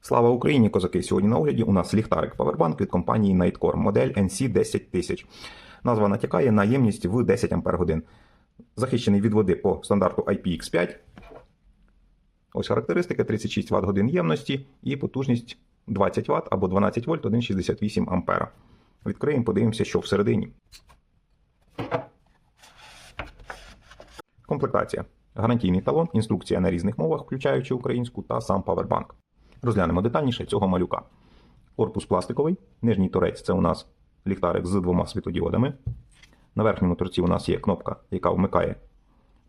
Слава Україні, козаки! Сьогодні на огляді у нас ліхтарик Powerbank від компанії Nightcore, модель NC 10000. Назва натякає на ємність в 10 Ах. Захищений від води по стандарту IPX5. Ось характеристики: 36 Вт годин ємності і потужність 20 Вт або 12 вольт 1,68 А. Відкриємо, подивимося, що всередині. Комплектація. Гарантійний талон, інструкція на різних мовах, включаючи українську, та сам павербанк. Розглянемо детальніше цього малюка. Корпус пластиковий, нижній торець це у нас ліхтарик з двома світодіодами. На верхньому торці у нас є кнопка, яка вмикає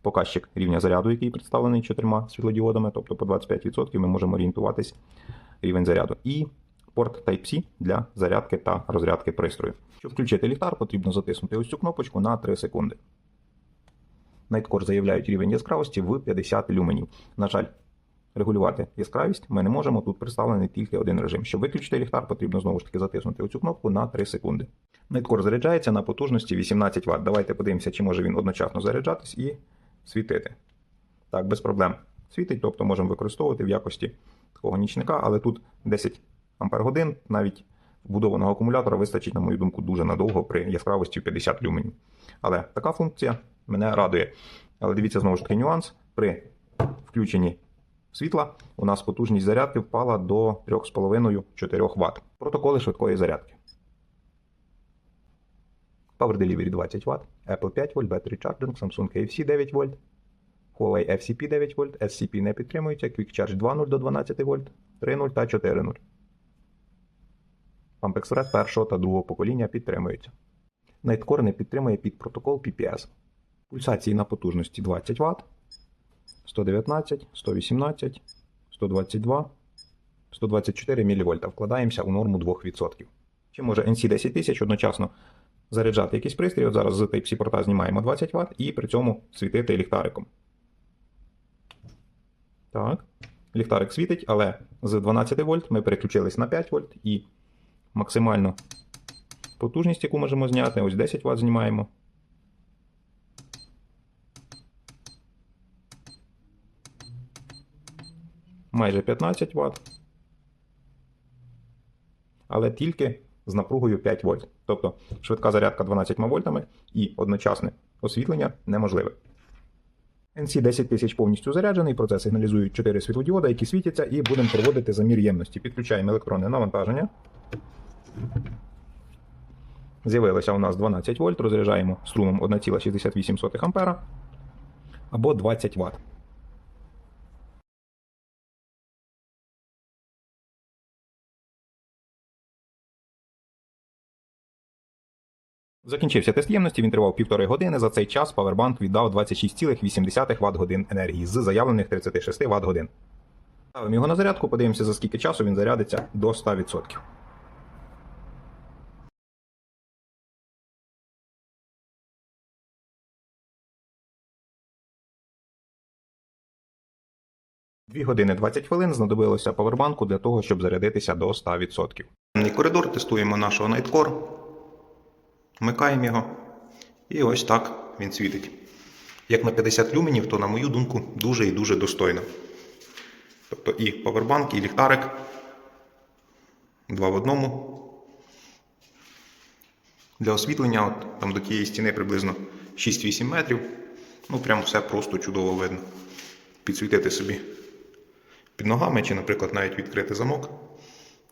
показчик рівня заряду, який представлений чотирма світлодіодами, тобто по 25% ми можемо орієнтуватись рівень заряду. І порт Type-C для зарядки та розрядки пристрою. Щоб включити ліхтар, потрібно затиснути ось цю кнопочку на 3 секунди. Nightcore заявляють рівень яскравості в 50 люменів. На жаль, регулювати яскравість ми не можемо. Тут представлений тільки один режим. Щоб виключити ліхтар, потрібно знову ж таки затиснути оцю кнопку на 3 секунди. Nightcore заряджається на потужності 18 Вт. Давайте подивимося, чи може він одночасно заряджатись і світити. Так, без проблем світить, тобто можемо використовувати в якості такого нічника, але тут 10 Ах, навіть вбудованого акумулятора вистачить, на мою думку, дуже надовго при яскравості в 50 люменів. Але така функція мене радує. Але дивіться знову ж таки нюанс. При включенні світла у нас потужність зарядки впала до 3,5-4 Вт. Протоколи швидкої зарядки. Power Delivery 20 Вт, Apple 5 В, Battery Charging, Samsung KFC 9 В, Huawei FCP 9 В, SCP не підтримується, Quick Charge 2.0 до 12 В, 3.0 та 4.0. Pump Express першого та другого покоління підтримуються. Nightcore не підтримує під протокол PPS. Пульсації на потужності 20 Вт, 119, 118, 122, 124 мВ. Вкладаємося у норму 2%. Чи може NC 10000 одночасно заряджати якийсь пристрій? От зараз з Type-C порта знімаємо 20 Вт і при цьому світити ліхтариком. Так. Ліхтарик світить, але з 12 вольт ми переключились на 5 вольт і максимально потужність, яку можемо зняти, ось 10 Вт знімаємо. Майже 15 Вт. Але тільки з напругою 5 вольт. Тобто швидка зарядка 12 вольтами і одночасне освітлення неможливе. NC 10000 повністю заряджений, про це сигналізують 4 світлодіода, які світяться, і будемо проводити замір ємності. Підключаємо електронне навантаження. З'явилося у нас 12 вольт, розряджаємо струмом 1,68 А або 20 Вт. Закінчився тест ємності, він тривав півтори години. За цей час Powerbank віддав 26,8 Вт годин енергії з заявлених 36 Вт годин. Ставимо його на зарядку, подивимося, за скільки часу він зарядиться до 100%. Дві години 20 хвилин знадобилося павербанку для того, щоб зарядитися до 100%. Коридор тестуємо нашого Nightcore. Вмикаємо його. І ось так він світить. Як на 50 люменів, то, на мою думку, дуже і дуже достойно. Тобто і павербанк, і ліхтарик. Два в одному. Для освітлення от, там до тієї стіни приблизно 6-8 метрів. Ну, прям все просто чудово видно. Підсвітити собі під ногами, чи, наприклад, навіть відкрити замок.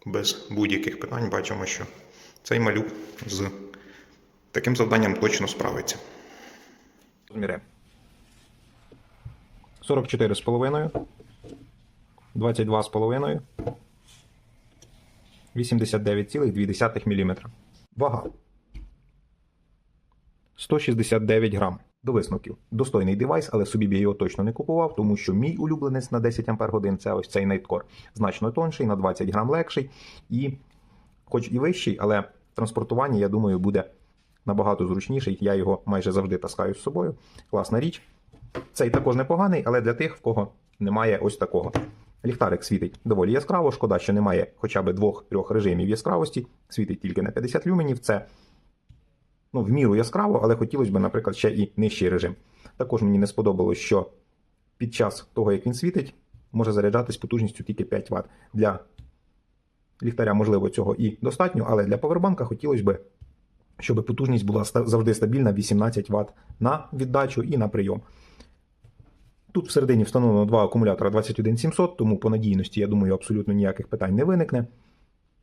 Без будь-яких питань бачимо, що цей малюк з таким завданням точно справиться. Розміри. 44,5, 22,5, 89,2 мм. Вага. 169 грам. До висновків. Достойний девайс, але собі б я його точно не купував, тому що мій улюбленець на 10 Ах це ось цей Nightcore. Значно тонший, на 20 грам легший і, хоч і вищий, але транспортування, я думаю, буде набагато зручніший. Я його майже завжди таскаю з собою. Класна річ. Цей також непоганий, але для тих, в кого немає ось такого. Ліхтарик світить доволі яскраво. Шкода, що немає хоча б двох-трьох режимів яскравості. Світить тільки на 50 люменів. Це ну, в міру яскраво, але хотілося б, наприклад, ще і нижчий режим. Також мені не сподобалось, що під час того, як він світить, може заряджатись потужністю тільки 5 Вт. Для ліхтаря, можливо, цього і достатньо, але для повербанка хотілося б, щоб потужність була завжди стабільна 18 Вт на віддачу і на прийом. Тут всередині встановлено два акумулятора 21700, тому по надійності, я думаю, абсолютно ніяких питань не виникне.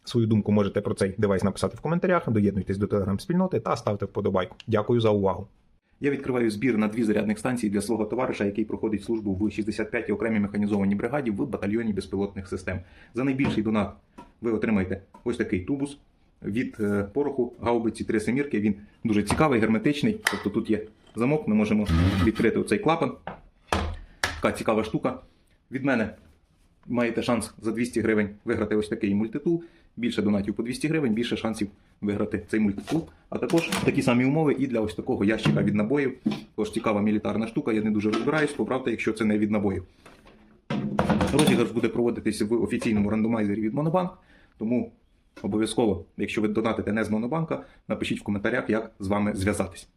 Свою думку можете про цей девайс написати в коментарях, доєднуйтесь до телеграм-спільноти та ставте вподобайку. Дякую за увагу. Я відкриваю збір на дві зарядних станції для свого товариша, який проходить службу в 65-й окремій механізованій бригаді в батальйоні безпілотних систем. За найбільший донат ви отримаєте ось такий тубус від е, пороху гаубиці 3 семірки. Він дуже цікавий, герметичний. Тобто тут є замок, ми можемо відкрити оцей клапан. Така цікава штука. Від мене маєте шанс за 200 гривень виграти ось такий мультитул. Більше донатів по 200 гривень, більше шансів виграти цей мультитул. А також такі самі умови і для ось такого ящика від набоїв. Тож цікава мілітарна штука, я не дуже розбираюсь, поправте, якщо це не від набоїв. Розіграш буде проводитись в офіційному рандомайзері від Монобанк. Тому обов'язково, якщо ви донатите не з Монобанка, напишіть в коментарях, як з вами зв'язатись.